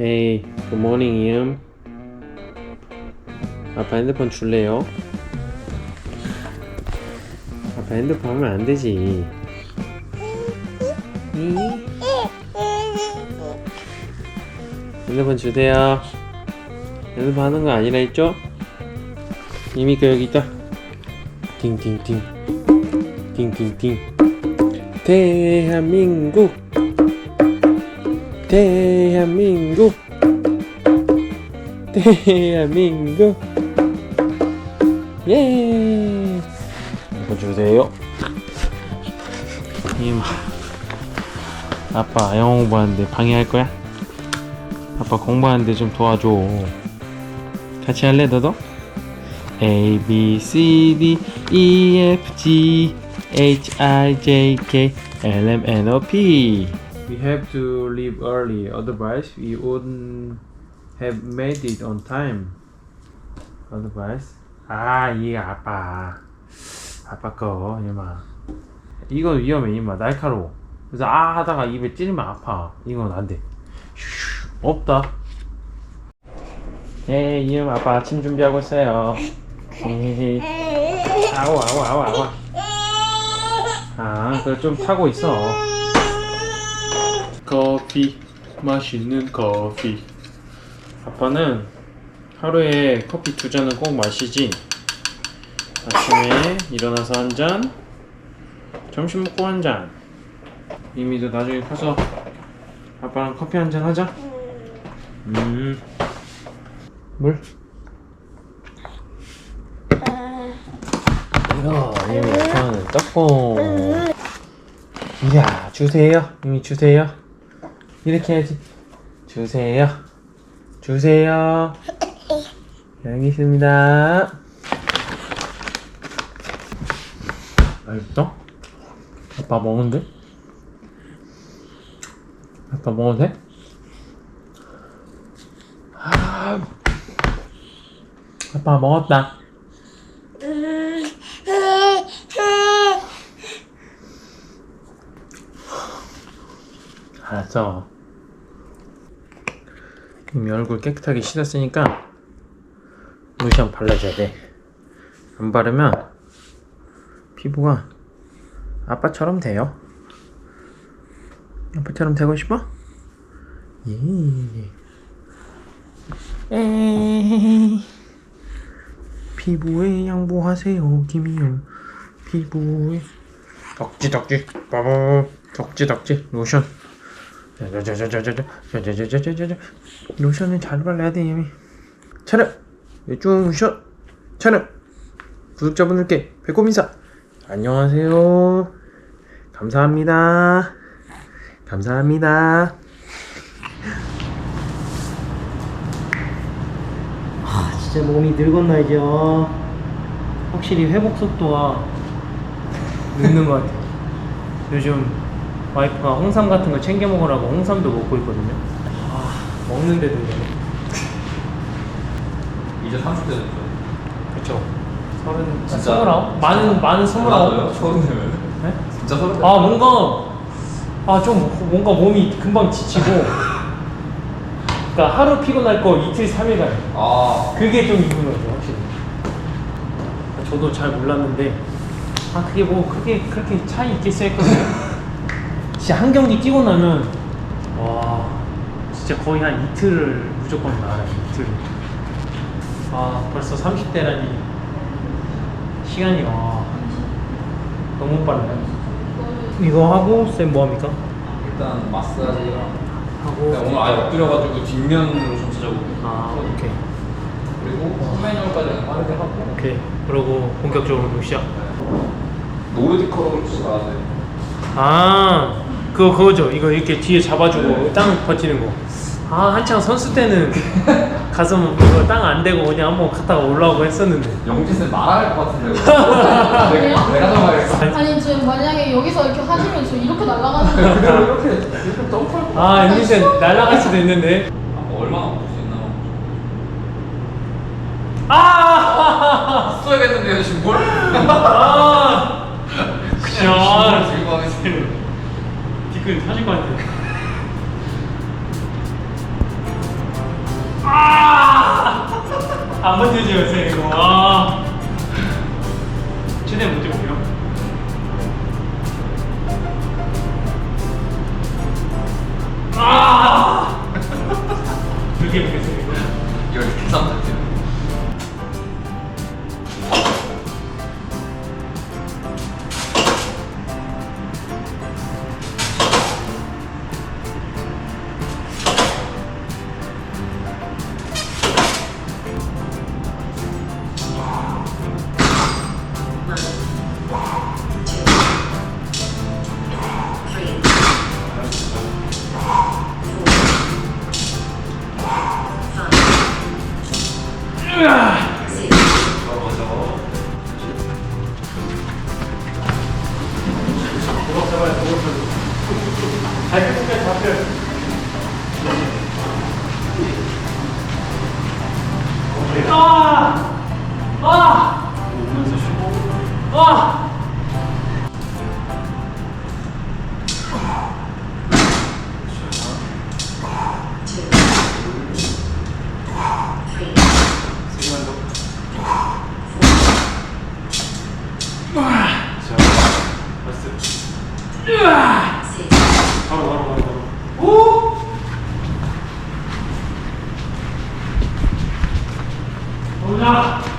Hey, good morning, 이음. 아빠 핸드폰 줄래요? 아빠 핸드폰 하면 안 되지. 이? 핸드폰 주세요. 핸드폰 하는 거 아니라 했죠? 이미 그 여기 있다. 띵띵띵. 띵띵띵. 대한민국. 대한민국. 대한민국. 예. 이거 주세요. 임. 아빠 영어 공부하는데 방해할 거야? 아빠 공부하는데 좀 도와줘. 같이 할래 너도? A B C D E F G H I J K L M N O P. We have to leave early, otherwise we wouldn't have made it on time. Otherwise, 아 이게 아빠, 아빠 거 이마. 이거 위험해 이마 날카로워. 그래서 아 하다가 입에 찌르면 아파. 이건 안 돼. 슈슈, 없다. 예, 이음 아빠 아침 준비하고 있어요. 에헤헤. 아우 아우 아우 아우. 아, 그거 좀 타고 있어. 커피, 맛있는 커피. 아빠는 하루에 커피 두 잔은 꼭 마시지. 아침에 일어나서 한 잔, 점심 먹고 한 잔. 이미도 나중에 커서 아빠랑 커피 한 잔 하자. 음. 물? 이거 이미 좋아하는 떡볶. 이야 주세요. 이미 주세요. 이렇게 해야지. 주세요. 주세요. 여기 있습니다. 맛있어? 아빠 먹은데? 아빠 먹어도 돼? 아, 아빠 먹었다. 알았어. 이미 얼굴 깨끗하게 씻었으니까 로션 발라줘야 돼. 안 바르면 피부가 아빠처럼 돼요. 아빠처럼 되고 싶어? 예. 에이. 피부에 양보하세요, 김이요. 피부에 덕지 덕지 빠밤 덕지 덕지 로션. 자자자자자자자자자자자자자 로션은 잘 발라야 돼 이미. 차렷 쭉 샷. 차렷 구독자분들께 배꼽 인사. 안녕하세요. 감사합니다. 감사합니다. 아 진짜 몸이 늙었나 이죠 확실히 회복 속도가 늦는 것 같아요 요즘 와이프가 홍삼 같은 거 챙겨 먹으라고 홍삼도 먹고 있거든요 아 먹는데도 이제 30대 됐죠. 그쵸 서른 진짜? 스물아홉? 많은 많은 스물아홉 서른 되면 네? 진짜 서른 되아 뭔가 아 좀 뭔가 몸이 금방 지치고 그러니까 하루 피곤할 거 이틀 삼일 가요 아, 그게 좀 있는 거죠, 확실히. 저도 잘 몰랐는데, 아, 그게 뭐, 그게 그렇게 차이 있겠어 했거든요. 진짜 한 경기 뛰고 나면, 와, 진짜 거의 한 이틀을 무조건 나가요, 이틀을. 아, 벌써 30대라니. 시간이, 와, 너무 빨라요. 이거 하고, 쌤 뭐합니까? 일단 마사지랑 하고, 근데 오늘 아예 엎드려가지고 뒷면으로 좀 찾아보고 아, 오케이. 그리고 선매뉴얼까지 빠르게 하고 오케이. 그러고 본격적으로 시작. 커러를 알아야 돼. 아 그거 그거죠 이거 이렇게 뒤에 잡아주고 땅 버티는 거아 한창 선수 때는 가슴 이거 땅 안 대고 그냥 한번 갔다가 올라오고 했었는데 영진쌤 말할 것 같은데. 내가 내가 정하겠어. 아니 지금 만약에 여기서 이렇게 하시면 저 이렇게 날아가는 그대로 이렇게 이렇게 점프할 거. 아 앵기쌤 날아갈 수도 있는데 아, 얼마나 먹을 수 있나? 아! 써야겠는데요 지금 뭘? 아! 야, 들고 가면서 뒤끝 사실 것 같아. 아! 아. 안 버텨져 요새 이거. 아. 아! 오면서 쉬고. 아! 아!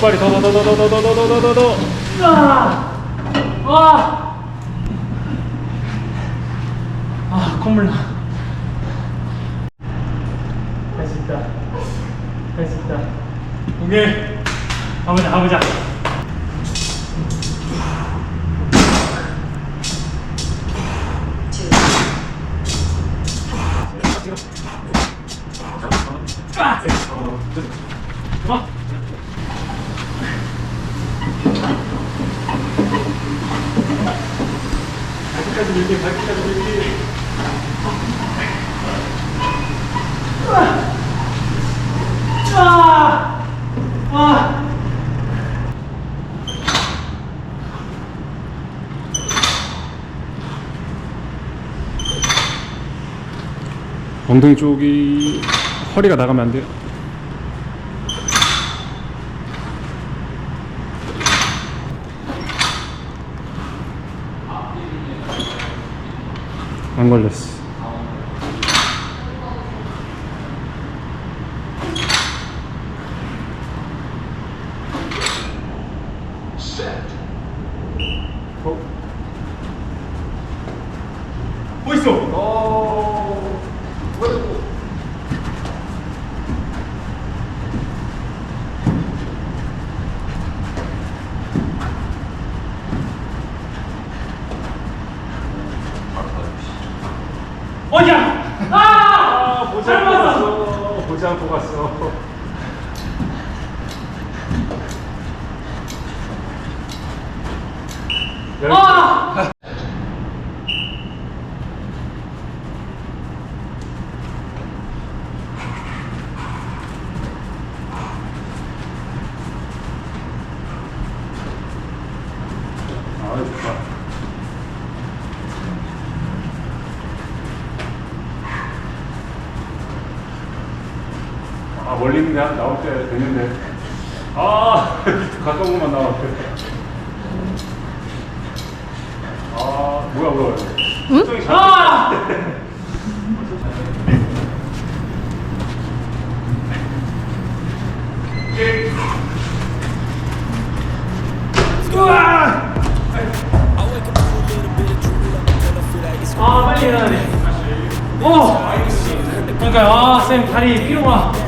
빨리 더 더 더 더 더 더 더 더더 아! 와! 아 콧물 나. 할 수 있다. 할 수 있다. 오케이. 가보자, 가보자. 아! 아! 아! 엉덩이 쪽이 허리가 나가면 안 돼요. 안 걸렸어. 뭐 있어? 어디야? 아! 보지 잘못 않고 봤어. 갔어. 보지 않고 갔어. 아! 아, 좋다. 아, 멀리 있는데 한 나올 때 됐는데. 아, 가까운 것만 나왔대. 아, 뭐야, 뭐야. 응? 아! 아 빨리 일어나야 돼. 오. 그러니까 아쌤 다리 피로가.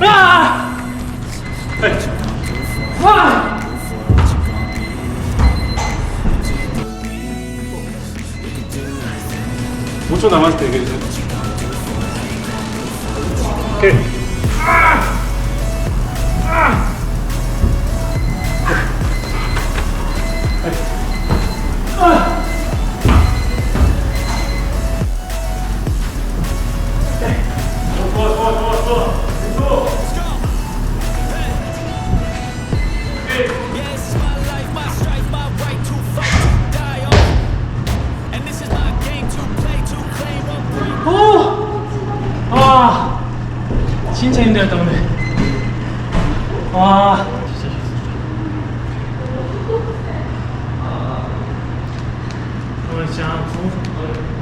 아! 아! 초 남았을 때 얘기해주세요. 오케이. 진짜 힘들었다 오늘. 와, 진짜 오늘 진짜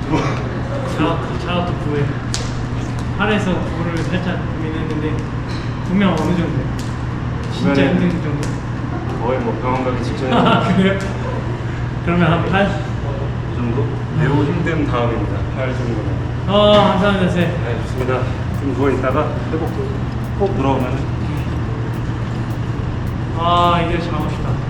구, 자, 자가 또 구해. 팔에서 구를 살짝 고민했는데 분명 어느 정도. 진짜 힘든 정도. 거의 뭐 병원 가기 직전에 아 그래요? 그러면 한 8? 정도? 매우 힘든 다음입니다. 8 정도는. 어 감사합니다 선생님. 네, 좋습니다. 좀 누워 있다가 회복 꼭 돌아오면 아 이제 싶다.